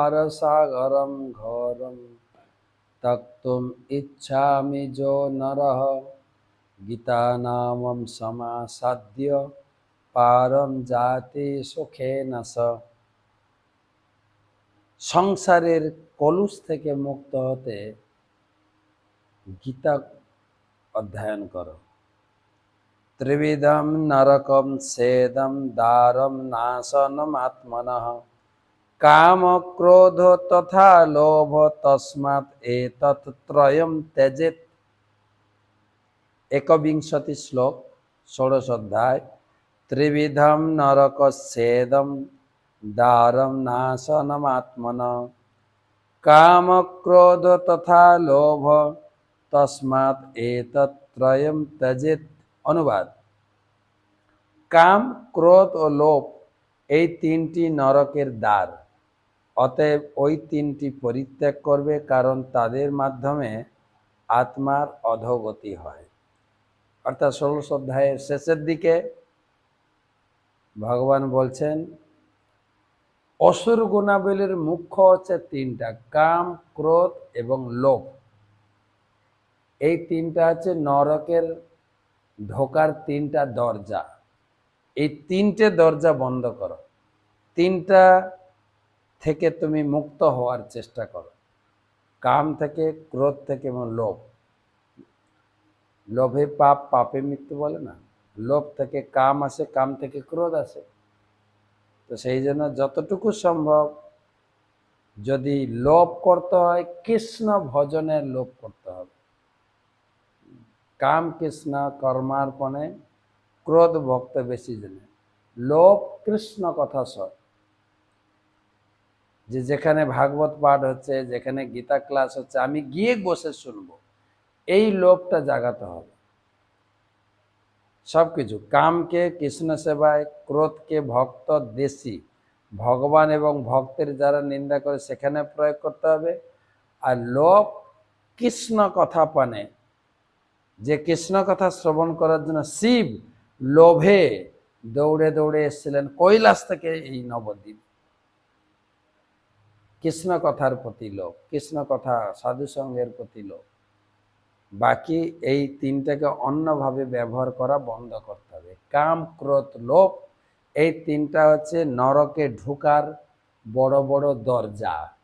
संसारसागरं घोरं तक्तुम् इच्छामि जो नरः गीतानामं समासाद्य পারম জাতি সুখে নাস সংসারের কলুষ থেকে মুক্ত হতে গীতা অধ্যয়ন করো ত্রিবিধম নরকম সেদম দারম নাশনম আত্মনঃ কাম ক্রোধ তথা লোভ তস্মাৎ এতৎ ত্রয়ম ত্যজেত। একবিংশতি শ্লোক, ষোড়শ অধ্যায়, ত্রিবিধম নরকচ্ছেদম দারম নাশনমাত্মন। কাম ক্রোধ তথা লোভ তস্মাৎ এতত্রয়ম ত্যজেত। অনুবাদ। কাম, ক্রোধ ও লোভ এই তিনটি নরকের দ্বার। অতএব ওই তিনটি পরিত্যাগ করবে কারণ তাদের মাধ্যমে আত্মার অধোগতি হয়। অর্থাৎ ষোলশ অধ্যায়ের শেষের দিকে ভগবান বলছেন, অসুর গুণাবলীর মুখ্য হচ্ছে তিনটা, কাম, ক্রোধ এবং লোভ। এই তিনটা হচ্ছে নরকের ঢোকার তিনটা দরজা। এই তিনটে দরজা বন্ধ করো। তিনটা থেকে তুমি মুক্ত হওয়ার চেষ্টা করো। কাম থেকে, ক্রোধ থেকে এবং লোভ। লোভে পাপ, পাপে মৃত্যু বলে না। লোভ থেকে কাম আসে, কাম থেকে ক্রোধ আসে। তো সেই জন্য যতটুকু সম্ভব যদি লোভ করতে হয়, কৃষ্ণ ভজনের লোভ করতে হবে। কাম কৃষ্ণ, কর্মার্পণে ক্রোধ ভক্ত বেশি জেনে। লোভ কৃষ্ণ কথা সব। যে যেখানে ভাগবত পাঠ হচ্ছে, যেখানে গীতা ক্লাস হচ্ছে, আমি গিয়ে বসে শুনব। এই লোভটা জাগাতে হবে। সব কিছু কামকে, কৃষ্ণ সেবায়, ক্রোধকে, ভক্ত, দেশি। ভগবান এবং ভক্তের যারা নিন্দা করে, সেখানে প্রয়োগ করতে হবে। আর লোভ কৃষ্ণ কথা পানে। যে কৃষ্ণ কথা শ্রবণ করার জন্য শিব লোভে দৌড়ে দৌড়ে এসেছিলেন, কৈলাস থেকে এই নবদ্বীপ। কৃষ্ণ কথার প্রতি লোভ, কৃষ্ণ কথা সাধুসঙ্গের প্রতি লোভ। বাকি এই তিনটাকে অন্যভাবে ব্যবহার করা বন্ধ করতে হবে। কাম, ক্রোধ, লোভ, এই তিনটা হচ্ছে নরকে ঢুকার বড় বড় দরজা।